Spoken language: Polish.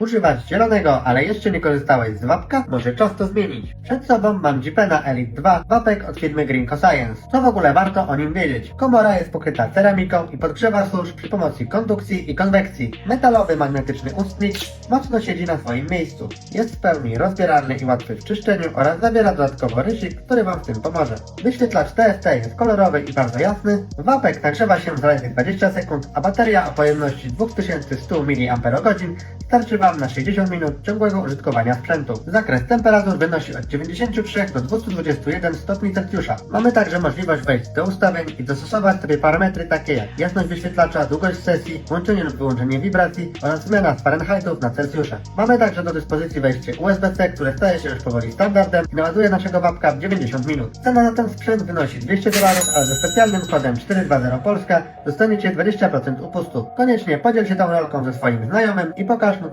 Używać zielonego, ale jeszcze nie korzystałeś z wapka? Może czas to zmienić. Przed sobą mam Jeepena Elite 2, wapek od firmy Greenco Science. Co w ogóle warto o nim wiedzieć? Komora jest pokryta ceramiką i podgrzewa służ przy pomocy kondukcji i konwekcji. Metalowy magnetyczny ustnik mocno siedzi na swoim miejscu. Jest w pełni rozbieralny i łatwy w czyszczeniu oraz zawiera dodatkowo rysik, który Wam w tym pomoże. Wyświetlacz TFT jest kolorowy i bardzo jasny. Wapek nagrzewa się w zaledwie 20 sekund, a bateria o pojemności 2100 mAh starczy Wam na 60 minut ciągłego użytkowania sprzętu. Zakres temperatur wynosi od 93 do 221 stopni Celsjusza. Mamy także możliwość wejść do ustawień i dostosować sobie parametry takie jak jasność wyświetlacza, długość sesji, włączenie lub wyłączenie wibracji oraz zmiana z Fahrenheitów na Celsjusze. Mamy także do dyspozycji wejście USB-C, które staje się już powoli standardem i naładuje naszego wapka w 90 minut. Cena za ten sprzęt wynosi 200 dolarów, ale ze specjalnym kodem 420 Polska dostaniecie 20% upustu. Koniecznie podziel się tą rolką ze swoim znajomym i pokaż mu